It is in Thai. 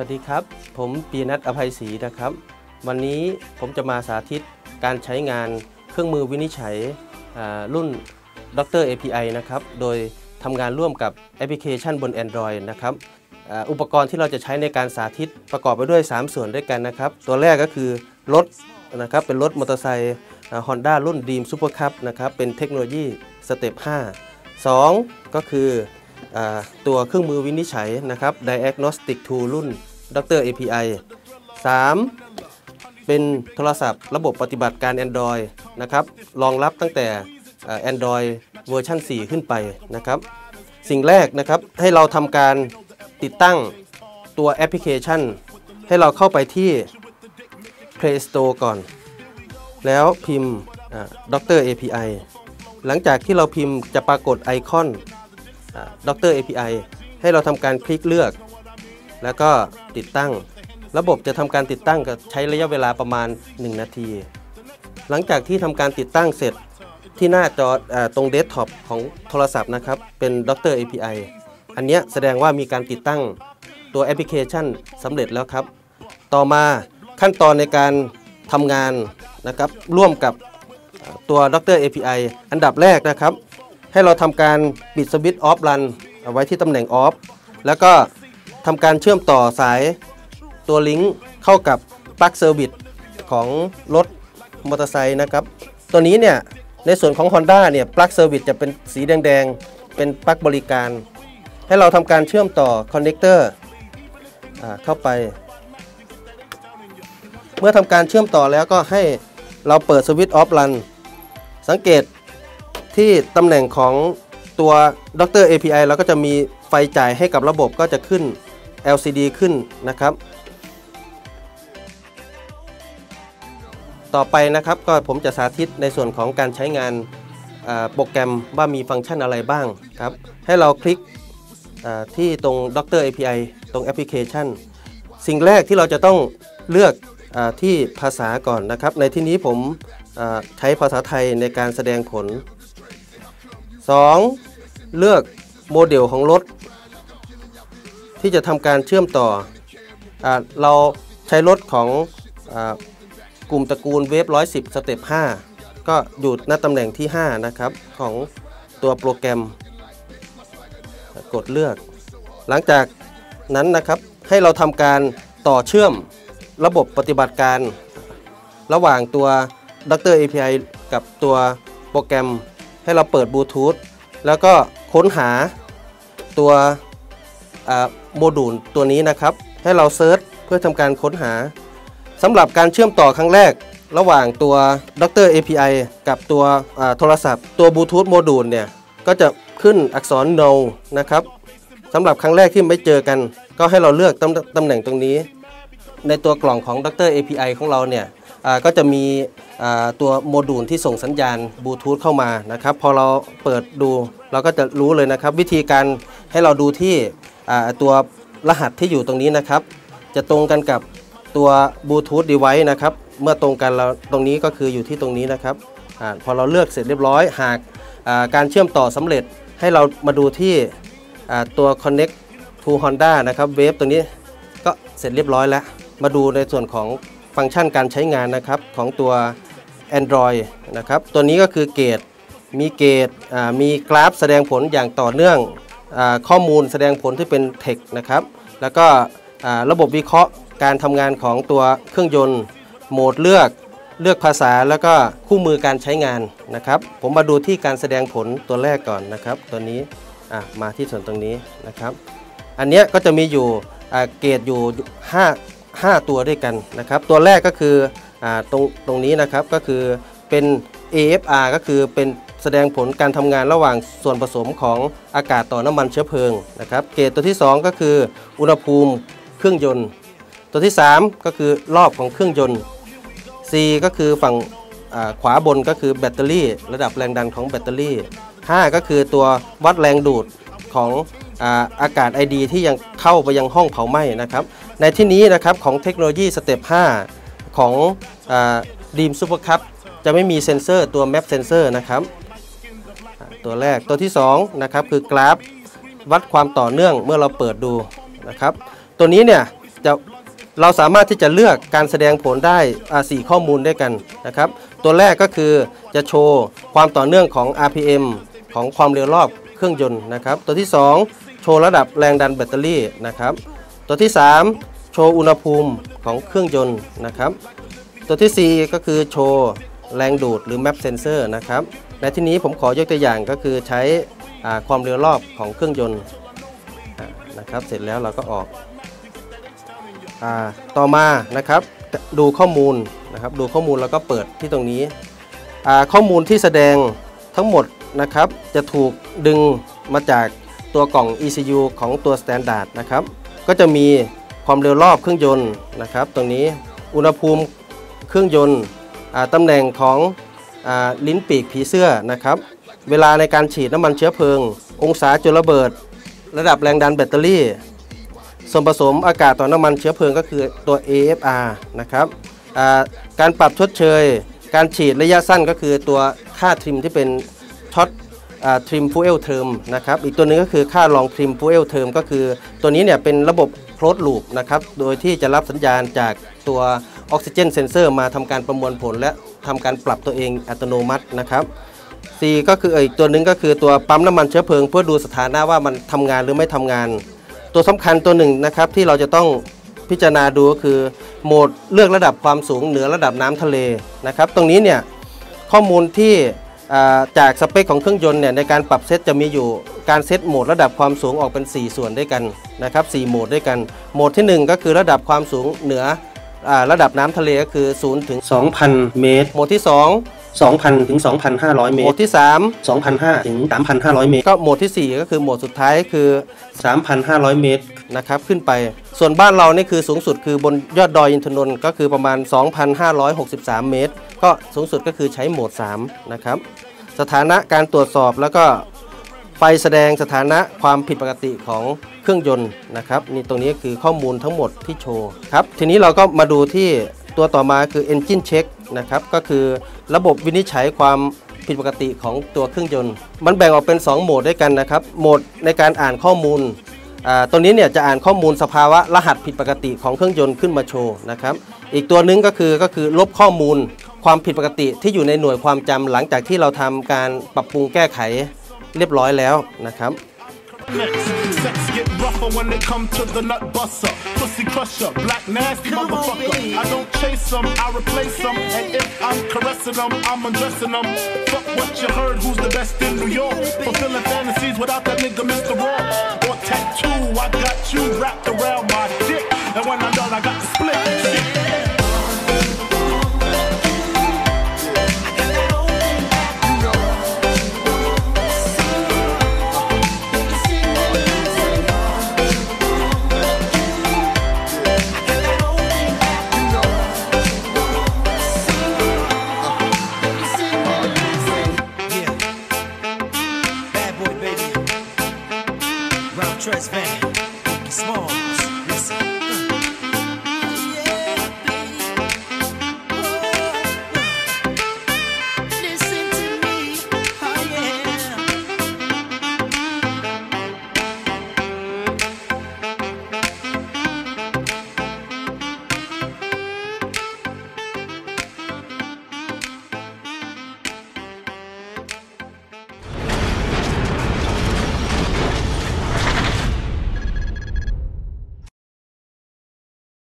สวัสดีครับ ผมปีนัทอภัยศรีนะครับ วันนี้ผมจะมาสาธิตการใช้งานเครื่องมือวินิจฉัยรุ่นดร API นะครับ โดยทำงานร่วมกับแอปพลิเคชันบน Android นะครับอ,อุปกรณ์ที่เราจะใช้ในการสาธิตประกอบไปด้วย 3 ส่วนด้วยกันนะครับ ตัวแรกก็คือรถนะครับเป็นรถมอเตอร์ไซค์ฮอนด้ารุ่น Dream Super Cup นะครับเป็นเทคโนโลยีสเต็ป5 2 ก็คืออตัวเครื่องมือวินิจฉัยนะครับ Diagnostic Tool รุ่น Dr. API 3 เป็นโทรศัพท์ระบบปฏิบัติการ Android นะครับรองรับตั้งแต่อ่า Android เวอร์ชัน4 ขึ้นไปนะครับ สิ่งแรกนะครับให้เราทำการติดตั้งตัวแอปพลิเคชัน ให้เราเข้าไปที่ Play Store ก่อน แล้วพิมพ์อ่า Dr. API หลังจากที่เราพิมพ์จะปรากฏไอคอนด็อกเตอร์ API ให้เราทำการคลิกเลือก แล้วก็ติดตั้ง ระบบจะทำการติดตั้งก็ใช้ระยะเวลาประมาณ 1 นาที หลังจากที่ทำการติดตั้งเสร็จที่หน้าจออตรงเดสก์ท็อปของโทรศัพท์นะครับ เป็นด็อกเตอร์ API อันนี้แสดงว่ามีการติดตั้งตัวแอปพลิเคชันสำเร็จแล้วครับ ต่อมาขั้นตอนในการทำงานนะครับร่วมกับตัวด็อกเตอร์ API อันดับแรกนะครับ ให้เราทำการปิดสวิตช์ออฟรันเอาไว้ที่ตำแหน่งออฟแล้วก็ ทำการเชื่อมต่อสายตัวลิงก์เข้ากับปลั๊กเซอร์วิสของรถมอเตอร์ไซค์นะครับ ตัวนี้เนี่ยในส่วนของ Honda เนี่ยปลั๊กเซอร์วิสจะเป็นสีแดงๆ เป็นปลั๊กบริการ ให้เราทำการเชื่อมต่อคอนเนคเตอร์เข้าไป เมื่อทำการเชื่อมต่อแล้วก็ให้เราเปิดสวิตช์ออฟรันสังเกตที่ตำแหน่งของตัวดร API เราก็จะมีไฟจ่ายให้กับระบบก็จะขึ้น LCD ขึ้นนะครับ ต่อไปนะครับก็ผมจะสาธิตในส่วนของการใช้งานโปรแกรมว่ามีฟังก์ชันอะไรบ้างครับ ให้เราคลิกที่ตรงดร API ตรงแอปพลิเคชัน สิ่งแรกที่เราจะต้องเลือกอที่ภาษาก่อนนะครับ ในที่นี้ผมใช้ภาษาไทยในการแสดงผล 2. เลือกโมเดลของรถ ที่จะทำการเชื่อมต่ออเราใช้รถของอกลุ่มตระกูลเวฟ110 สเต็ป 5 ก็อยู่ณตำแหน่งที่ 5 นะครับ ของตัวโปรแกรม กดเลือก หลังจากนั้นนะครับให้เราทำการต่อเชื่อมระบบปฏิบัติการ ระหว่างตัว Dr. API กับตัวโปรแกรมให้เราเปิดบลูทูธแล้วก็ค้นหาตัว โมดูลตัวนี้นะครับ ให้เราเซิร์ชเพื่อทำการค้นหาสำหรับการเชื่อมต่อครั้งแรก ระหว่างตัว Dr. API กับตัวโทรศัพท์ ตัวบลูทูธโมดูลเนี่ย ก็จะขึ้นอักษร no นะครับสำหรับครั้งแรกที่ไม่เจอกัน ก็ให้เราเลือกตำตำแหน่งตรงนี้ ในตัวกล่องของ Dr. API ของเราเนี่ยก็จะมีตัวโมดูลที่ส่งสัญญาณบลูทูธเข้ามานะครับ พอเราเปิดดูเราก็จะรู้เลยนะครับ วิธีการให้เราดูที่ ตัวรหัสที่อยู่ตรงนี้นะครับ จะตรงกันกับตัวบลูทูธดีไว c e นะครับ เมื่อตรงกันเราตรงนี้ก็คืออยู่ที่ตรงนี้นะครับอาพอเราเลือกเสร็จเรียบร้อย หากอ่าการเชื่อมต่อสำเร็จให้เรามาดูที่อ่าตัว connect to Honda นะครับเวฟตัวนี้ก็เสร็จเรียบร้อยแล้ว มาดูในส่วนของฟังก์ชันการใช้งานนะครับ ของตัว Android นะครับ ตัวนี้ก็คือเกตมีเกตมีกราฟแสดงผลอย่างต่อเนื่อง ข้อมูลแสดงผลที่เป็นเทคนะครับ แล้วก็ระบบวิเคราะห์การทำงานของตัวเครื่องยนต์ โหมดเลือกเลือกภาษาแล้วก็คู่มือการใช้งานนะครับ ผมมาดูที่การแสดงผลตัวแรกก่อนนะครับ ตัวนี้มาที่ส่วนตรงนี้นะครับ อันนี้ก็จะมีอยู่เกรดอยู่ 5 5 ตัวด้วยกันนะครับ ตัวแรกก็คืออตรงตรงนี้นะครับก็คือเป็น AFR ก็คือเป็น แสดงผลการทำงานระหว่างส่วนผสมของอากาศต่อน้ำมันเชื้อเพลิงนะครับ เกรดตัวที่ 2 ก็คือ อุณหภูมิเครื่องยนต์ ตัวที่ 3 ก็คือรอบของเครื่องยนต์ C ก็คือฝั่งขวาบนก็คือแบตเตอรี่ ระดับแรงดันของแบตเตอรี่ 5 ก็คือตัววัดแรงดูดของอาอากาศ ID ที่ยังเข้าไปยังห้องเผาไหม้นะครับ ในที่นี้นะครับของเทคโนโลยีสเต็ป 5 ของดีมซูเปอร์คัพจะไม่มีเซ็นเซอร์ตัวแมปเซนเซอร์นะครับ ตัวแรกตัวที่2นะครับคือกราฟวัดความต่อเนื่องเมื่อเราเปิดดูนะครับ ตัวนี้เนี่ยจะเราสามารถที่จะเลือกการแสดงผลได้สี่ข้อมูลด้วยกันนะครับ ตัวแรกก็คือจะโชว์ความต่อเนื่องของ RPM ของความเร็วรอบเครื่องยนต์นะครับ ตัวที่ 2 โชว์ระดับแรงดันแบตเตอรี่นะครับ ตัวที่ 3 โชว์อุณหภูมิของเครื่องยนต์นะครับ ตัวที่ 4 ก็คือโชว์แรงดูดหรือ map sensor นะครับ ในที่นี้ผมขอยกตัวอย่างก็คือใช้ความเร็วรอบของเครื่องยนต์นะครับเสร็จแล้วเราก็ออกอต่อมานะครับดูข้อมูลนะครับดูข้อมูลแล้วก็เปิดที่ตรงนี้ข้อมูลที่แสดงทั้งหมดนะครับจะถูกดึงมาจากตัวกล่อง ECU ของตัว Standard นะครับก็จะมีความเร็วรอบเครื่องยนต์นะครับตรงนี้อุณหภูมิเครื่องยนต์ตำแหน่งของ ลิ้นปีกผีเสื้อนะครับ เวลาในการฉีดน้ำมันเชื้อเพลิง องศาจุดระเบิด ระดับแรงดันแบตเตอรี่ ส่วนผสมอากาศต่อน้ำมันเชื้อเพลิงก็คือตัว AFR นะครับการปรับชดเชย การฉีดระยะสั้นก็คือตัวค่าทริมที่เป็นช็อตทริมฟูเอลเทอมนะครับ อีกตัวหนึงก็คือค่าลองทริมฟูเอลเทอมก็คือตัวนี้เนี่ยเป็นระบบโคลดลูปนะครับ โดยที่จะรับสัญญาณจากตัวออกซิเจนเซนเซอร์มาทำการประมวลผลและ ทำการปรับตัวเองอัตโนมัตินะครับ C ก็คืออีกตัวหนึ่งก็คือตัวปั๊มน้ำมันเชื้อเพลิง เพื่อดูสถานะว่ามันทำงานหรือไม่ทำงาน ตัวสำคัญตัวหนึ่งนะครับที่เราจะต้องพิจารณาดูก็คือโหมดเลือกระดับความสูงเหนือระดับน้ำทะเลนะครับ ตรงนี้เนี่ยข้อมูลที่จากสเปคของเครื่องยนต์เนี่ยในการปรับเซตจะมีอยู่การเซตโหมดระดับความสูงออกเป็น 4 ส่วนด้วยกันนะครับ4โหมดด้วยกัน โหมดที่ 1 ก็คือระดับความสูงเหนือ ระดับน้ำทะเลก็คือ0ถึง2,000 เมตรโหมดที่2,000 ถึง 2,500 2เมโหมตดรที่2,500 ถึง 3,500 เมต3รก็โหมดทีสี่ 4 ก็คือโหมดสุดท้ายคือ 3,500 เมตรนะครับขึ้นไป ส่วนบ้านเรานี่คือสูงสุดคือบนยอดดอยอินทนนท์ก็คือประมาณ 2,563 เมตร ก็สูงสุดก็คือใช้โหมด3 นะครับ สถานะการตรวจสอบแล้วก็ ไฟแสดงสถานะความผิดปกติของเครื่องยนต์นะครับนี่ตรงนี้คือข้อมูลทั้งหมดที่โชว์ครับทีนี้เราก็มาดูที่ตัวต่อมาคือ Engine Check นะครับก็คือระบบวินิจฉัยความผิดปกติของตัวเครื่องยนต์ มันแบ่งออกเป็น 2 โหมดด้วยกันนะครับโหมดในการอ่านข้อมูลตัวนี้เนี่ยจะอ่านข้อมูลสภาวะรหัสผิดปกติของเครื่องยนต์ขึ้นมาโชว์นะครับอีกตัวหนึงก็คือก็คือลบข้อมูลความผิดปกติที่อยู่ในหน่วยความจำหลังจากที่เราทำการปรับปรุงแก้ไข เรียบร้อยแล้วนะครับ Next, sex get rougher when they come to the nut buster. Pussy crusher, black nasty motherfucker. I don't chase them, I replace them. And if I'm caressing them, I'm undressing them. Fuck what you heard, who's the best in New York? Fulfilling fantasies without that nigga Mr. Raw. Or tattoo, I got you wrapped around my dick. And when I'm done, I got the split. trust, man. Small.